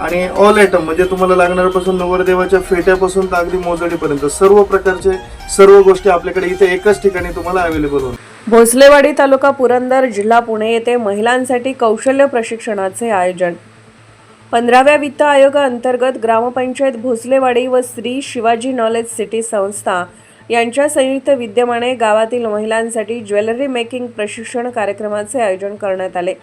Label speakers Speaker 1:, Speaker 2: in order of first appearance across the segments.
Speaker 1: आणि all item म्हणजे तुम्हाला लागणाऱ्यापासून नवरदेवाच्या फेट्यापासून तर अगदी मोजडीपर्यंत सर्व प्रकारचे सर्व गोष्टी आपल्याकडे इथे एकाच ठिकाणी तुम्हाला अवेलेबल होणार.
Speaker 2: भोसलेवाडी तालुका पुरंदर जिल्हा पुणे येथे महिलांसाठी कौशल्य प्रशिक्षणाचे आयोजन. पंधराव्या वित्त आयोगाअंतर्गत ग्रामपंचायत भोसलेवाडी व श्री शिवाजी नॉलेज सिटी संस्था यांच्या संयुक्त विद्यमाने गावातील महिलांसाठी ज्वेलरी मेकिंग प्रशिक्षण कार्यक्रमाचे आयोजन करण्यात आले.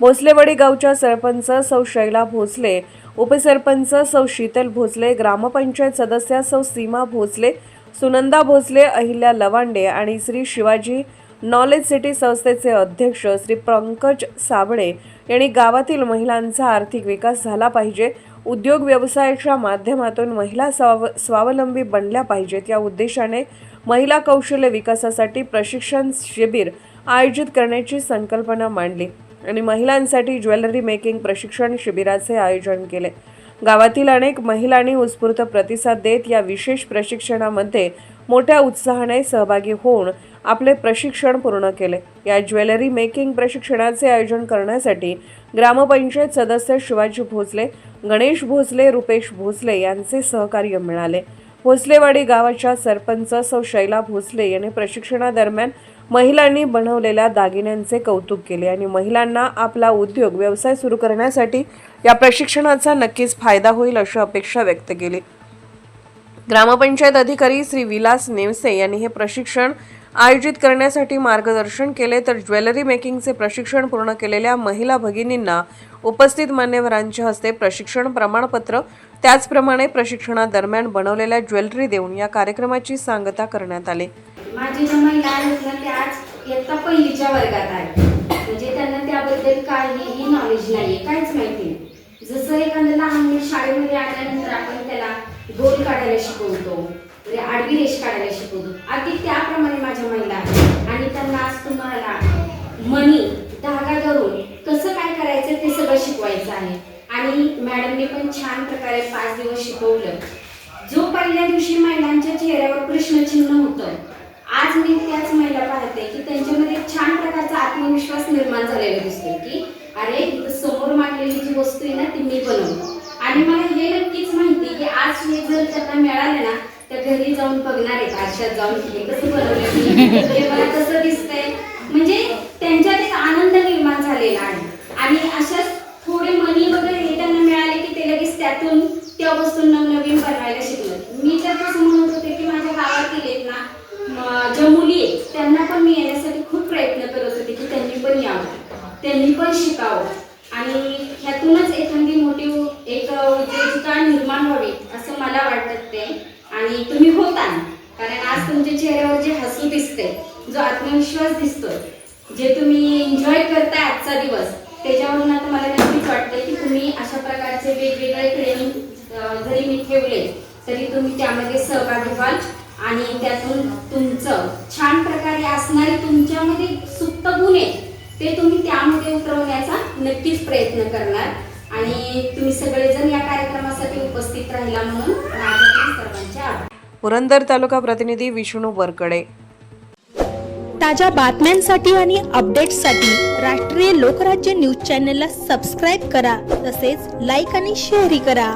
Speaker 2: भोसलेवाडी गावच्या सरपंच सौ शैला भोसले उपसरपंच सौ शीतल भोसले ग्रामपंचायत सदस्या सौ सीमा भोसले सुनंदा भोसले अहिल्या लवांडे आणि श्री शिवाजी नॉलेज सिटी संस्थेचे अध्यक्ष श्री पंकज साबळे यांनी गावातील महिलांचा आर्थिक विकास झाला पाहिजे. उद्योग व्यवसायाच्या माध्यमातून महिला स्वाव स्वावलंबी बनल्या पाहिजेत. या उद्देशाने महिला कौशल्य विकासासाठी प्रशिक्षण शिबिर आयोजित करण्याची संकल्पना मांडली. आणि महिलांसाठी ज्वेलरी मेकिंग प्रशिक्षण शिबिराचे आयोजन केले. गावातील अनेक महिलांनी उत्स्फूर्त प्रतिसाद देत या विशेष प्रशिक्षणामध्ये मोठ्या उत्साहाने सहभागी होऊन आपले प्रशिक्षण पूर्ण केले. या ज्वेलरी मेकिंग प्रशिक्षणाचे आयोजन करण्यासाठी ग्रामपंचायत सदस्य शिवाजी भोसले गणेश भोसले रुपेश भोसले यांचे सहकार्य मिळाले. भोसलेवाडी गावाच्या सरपंच सौ शैला भोसले यांनी प्रशिक्षणादरम्यान महिलांनी बनवलेल्या दागिन्यांचे कौतुक केले आणि महिलांना आपला उद्योग व्यवसाय सुरू करण्यासाठी या प्रशिक्षणाचा नक्कीच फायदा होईल अशी अपेक्षा व्यक्त केली. ग्रामपंचायत अधिकारी श्री विलास नेवसे यांनी हे प्रशिक्षण आयोजित करण्यासाठी मार्गदर्शन केले. तर ज्वेलरी मेकिंगचे प्रशिक्षण पूर्ण केलेल्या महिला भगिनींना उपस्थित मान्यवरांच्या हस्ते प्रशिक्षण प्रमाणपत्र त्याचप्रमाणे प्रशिक्षणादरम्यान बनवलेल्या ज्वेलरी देऊन या कार्यक्रमाची सांगता करण्यात आली.
Speaker 3: माझी ज्या महिला आहेत ना त्या आज इयत्ता पहिलीच्या वर्गात आहेत म्हणजे त्यांना त्याबद्दल काहीही नॉलेज नाहीये काहीच माहिती नाही. जसं एखादं लहान शाळेमध्ये आल्यानंतर आपण त्याला गोल काढायला शिकवतो म्हणजे आडवी रेष काढायला शिकवतो. अगदी त्याप्रमाणे माझ्या महिला आहेत. आणि त्यांना आज तुम्हाला मनी धागा धरून कसं काय करायचं ते सगळं शिकवायचं आहे. आणि मॅडमने पण छान प्रकारे पाच दिवस शिकवलं. जो पहिल्या दिवशी महिलांच्या चेहऱ्यावर प्रश्नचिन्ह होतं आज मी त्याच महिला पाहते की त्यांच्यामध्ये छान प्रकारचा आत्मविश्वास निर्माण झालेला दिसतोय की अरे समोर मांडलेली जी वस्तू आहे ना ती मी बनवतो आणि मला हे नक्कीच माहिती की आज हे जर त्यांना मिळाले ना तर घरी जाऊन बघणार आहे आरशात जाऊन हे कसं बनवलं मला कसं दिसतंय म्हणजे त्यांच्यात एक आनंद निर्माण झालेला आहे आणि अशाच थोडे मनी वगैरे हे त्यांना मिळाले की ते लगेच त्यातून त्या वस्तू नवनवीन बनवायला शिकलं मी तर कसं म्हणत होते की माझ्या गावातील आहेत ना म- ज्या मुली आहेत त्यांना पण मी येण्यासाठी खूप प्रयत्न करत होते की त्यांनी पण यावं त्यांनी पण शिकावं आणि ह्यातूनच एखादी मोठी एक उद्योजिका निर्माण व्हावी असं मला वाटत ते. आणि तुम्ही होता. कारण आज तुमच्या चेहऱ्यावर जे हसू दिसते जो आत्मविश्वास दिसतोय जे तुम्ही एन्जॉय करताय आजचा दिवस त्याच्यावरून आता मला नक्कीच वाटते की तुम्ही अशा प्रकारचे वेगवेगळे ट्रेनिंग जरी मी ठेवले तरी तुम्ही त्यामध्ये सहभागी व्हाल. आणि त्यातून तुमचं छान प्रकारे असणारे तुमच्यामध्ये सुप्त गुण आहेत ते तुम्ही त्यामध्ये उतरवण्याचा नक्कीच प्रयत्न करणार. आणि तुम्ही सगळेजण या कार्यक्रमासाठी उपस्थित राहिला म्हणून माझ्याकडे सर्वांचे आभार.
Speaker 2: पुरंदर तालुका प्रतिनिधी विष्णू वरकडे.
Speaker 4: ताज्या बातम्यांसाठी आणि अपडेट्ससाठी राष्ट्रीय लोकराज्य न्यूज चॅनलला सबस्क्राईब करा तसेच लाईक आणि शेअरही करा.